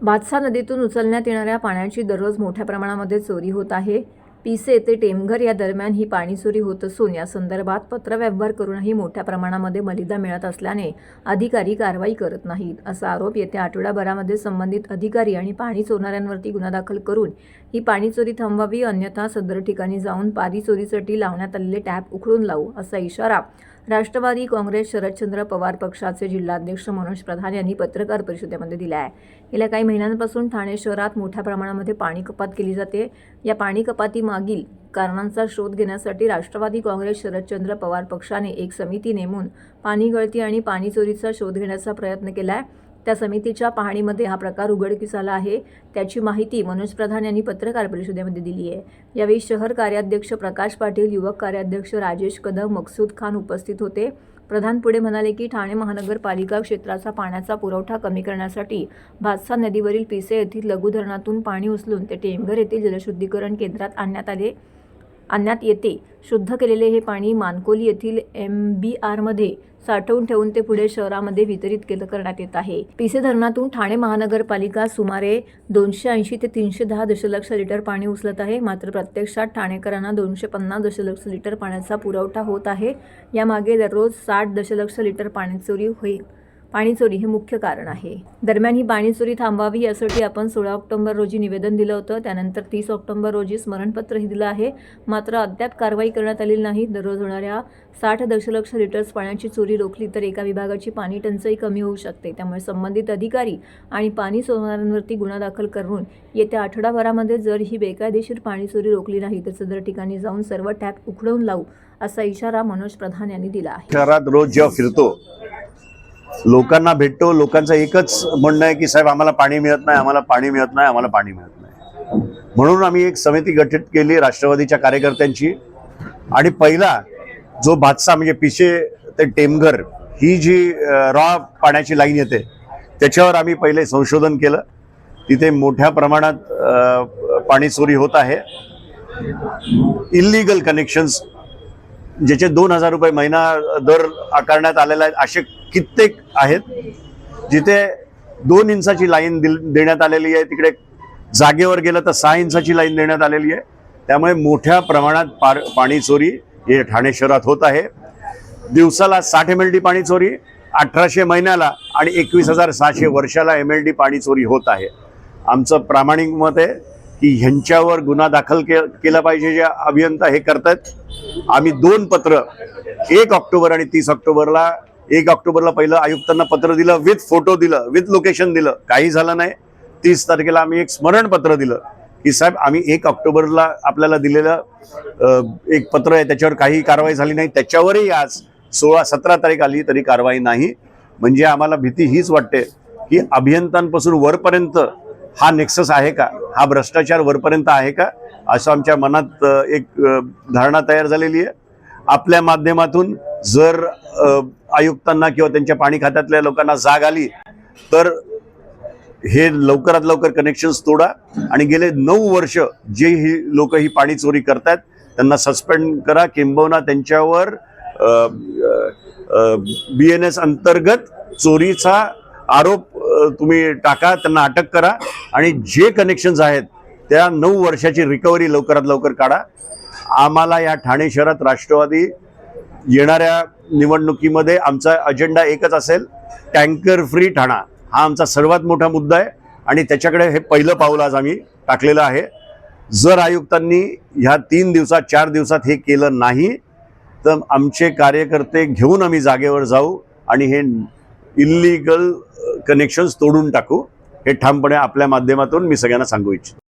भातसा नदीतून उचलण्यात येणाऱ्या पाण्याची दररोज मोठ्या प्रमाणामध्ये चोरी होत आहे. पिसे ते टेमघर या दरम्यान ही पाणी चोरी होत असून या संदर्भात पत्रव्यवहार करूनही मोठ्या प्रमाणामध्ये मलिदा मिळत असल्याने अधिकारी कारवाई करत नाहीत असा आरोप येत्या आठवड्याभरामध्ये संबंधित अधिकारी आणि पाणी चोरणाऱ्यांवरती गुन्हा दाखल करून ही पाणी चोरी थांबवावी अन्यथा सदर ठिकाणी जाऊन पाणी चोरीसाठी लावण्यात आलेले टॅप उखडून लावू असा इशारा राष्ट्रवादी काँग्रेस शरदचंद्र पवार पक्षाचे जिल्हाध्यक्ष मनोज प्रधान यांनी पत्रकार परिषदेमध्ये दिला आहे गेल्या काही महिन्यांपासून ठाणे शहरात मोठ्या प्रमाणामध्ये पाणी कपात केली जाते. या पाणी कपातीमागील कारणांचा शोध घेण्यासाठी राष्ट्रवादी काँग्रेस शरदचंद्र पवार पक्षाने एक समिती नेमून पाणी गळती आणि पाणी चोरीचा शोध घेण्याचा प्रयत्न केला आहे त्या समितीच्या पाहणीमध्ये हा प्रकार उघडकीस आला आहे. त्याची माहिती मनोज प्रधान यांनी पत्रकार परिषदेमध्ये दिली आहे. यावेळी शहर कार्याध्यक्ष प्रकाश पाटील युवक कार्याध्यक्ष राजेश कदम मकसूद खान उपस्थित होते. प्रधान पुढे म्हणाले की ठाणे महानगरपालिका क्षेत्राचा पाण्याचा पुरवठा कमी करण्यासाठी भातसा नदीवरील पिसे येथील लघुधरणातून पाणी उचलून ते टेमघर येथील जलशुद्धीकरण केंद्रात आणण्यात आले आणण्यात येते. शुद्ध केलेले हे पाणी मानकोली येथील एम बी आरमध्ये साठवून ठेवून ते पुढे शहरामध्ये वितरित केलं करण्यात येत आहे. पिसे धरणातून ठाणे महानगरपालिका सुमारे दोनशे ऐंशी ते तीनशे दहा दशलक्ष लिटर पाणी उचलत आहे. मात्र प्रत्यक्षात ठाणेकरांना दोनशे पन्नास दशलक्ष लिटर पाण्याचा पुरवठा होत आहे. यामागे दररोज साठ दशलक्ष लिटर पाणी चोरी होईल. पाणी चोरी हे मुख्य कारण आहे. दरम्यान ही पाणी चोरी थांबावी यासाठी आपण सोळा ऑक्टोबर रोजी निवेदन दिलं होतं. त्यानंतर तीस ऑक्टोबर रोजी स्मरणपत्रही दिलं आहे. मात्र अद्याप कारवाई करण्यात आलेली नाही. दररोज होणाऱ्या साठ दशलक्ष लिटर्स पाण्याची चोरी रोखली तर एका विभागाची पाणी टंचाई कमी होऊ शकते. त्यामुळे संबंधित अधिकारी आणि पाणी सोडणाऱ्यांवरती गुन्हा दाखल करून येत्या आठवडाभरामध्ये जर ही बेकायदेशीर पाणी चोरी रोखली नाही तर सदर ठिकाणी जाऊन सर्व टॅप उखडवून लावू असा इशारा मनोज प्रधान यांनी दिला आहे. शहरात रोज जेव्हा फिरतो लोकांना भेटतो लोकांचं एकच म्हणणं आहे की साहेब आम्हाला पाणी मिळत नाही आम्हाला पाणी मिळत नाही आम्हाला पाणी मिळत नाही. म्हणून आम्ही एक समिती गठीत केली राष्ट्रवादीच्या कार्यकर्त्यांची. आणि पहिला जो भातसा म्हणजे पिशे ते टेमघर ही जी रॉ पाण्याची लाईन येते त्याच्यावर आम्ही पहिले संशोधन केलं. तिथे मोठ्या प्रमाणात पाणी चोरी होत आहे. इलिगल कनेक्शन्स ज्याचे दोन हजार रुपये महिना दर आकारण्यात आलेला आहे असे कित्येक आहेत जिथे दोन इंचाची लाईन दिल देण्यात आलेली आहे. तिकडे जागेवर गेलं तर सहा इंचाची लाईन देण्यात आलेली आहे. त्यामुळे मोठ्या प्रमाणात पार पाणी चोरी हे ठाणे शहरात होत आहे. दिवसाला साठ एम एल डी पाणी चोरी अठराशे महिन्याला आणि एकवीस हजार सहाशे वर्षाला एम एल डी पाणी चोरी होत आहे. आमचं प्रामाणिक मत आहे की ह्यांच्यावर गुन्हा दाखल के केला पाहिजे जे अभियंता हे करतायत. आम्ही दोन पत्र एक ऑक्टोबर आणि तीस ऑक्टोबरला एक ऑक्टोबरला पहिलं आयुक्तांना पत्र दिलं विथ फोटो दिलं विथ लोकेशन दिलं. काही झालं नाही. तीस तारखेला आम्ही एक स्मरणपत्र दिलं की साहेब आम्ही एक ऑक्टोबरला आपल्याला दिलेलं एक पत्र आहे त्याच्यावर काही कारवाई झाली नाही. त्याच्यावरही आज सोळा सतरा तारीख आली तरी कारवाई नाही. म्हणजे आम्हाला भीती हीच वाटते की अभियंत्यांपासून वरपर्यंत हा नेक्सस आहे का? हा भ्रष्टाचार वरपर्यंत आहे का? असं आमच्या मनात एक धारणा तयार झालेली आहे. आपल्या माध्यमातून जर आयुक्तांना किंवा त्यांच्या पाणी खात्यातल्या लोकांना जाग आली तर हे लवकरात लवकर कनेक्शन्स तोडा आणि गेले नऊ वर्ष जे ही लोक ही पाणी चोरी करतात त्यांना सस्पेंड करा. किंबहुना त्यांच्यावर बी एन एस अंतर्गत चोरीचा आरोप तुम्ही टाका त्यांना अटक करा आणि जे कनेक्शन्स आहेत त्या नऊ वर्षाची रिकव्हरी लवकरात लवकर काढा. आम्हाला या ठाणे शहरात राष्ट्रवादी येणाऱ्या निवडणुकीमध्ये आमचा अजेंडा एकच असेल टँकर फ्री ठाणा. हा आमचा सर्वात मोठा मुद्दा आहे आणि त्याच्याकडे हे पहिलं पाऊल आज आम्ही टाकलेलं आहे. जर आयुक्तांनी ह्या तीन दिवसात चार दिवसात हे केलं नाही तर आमचे कार्यकर्ते घेऊन आम्ही जागेवर जाऊ आणि हे इल्लीगल कनेक्शन्स uh, तोडून टाकू हे ठामपणे आपल्या माध्यमातून मी सगळ्यांना सांगू इच्छितो.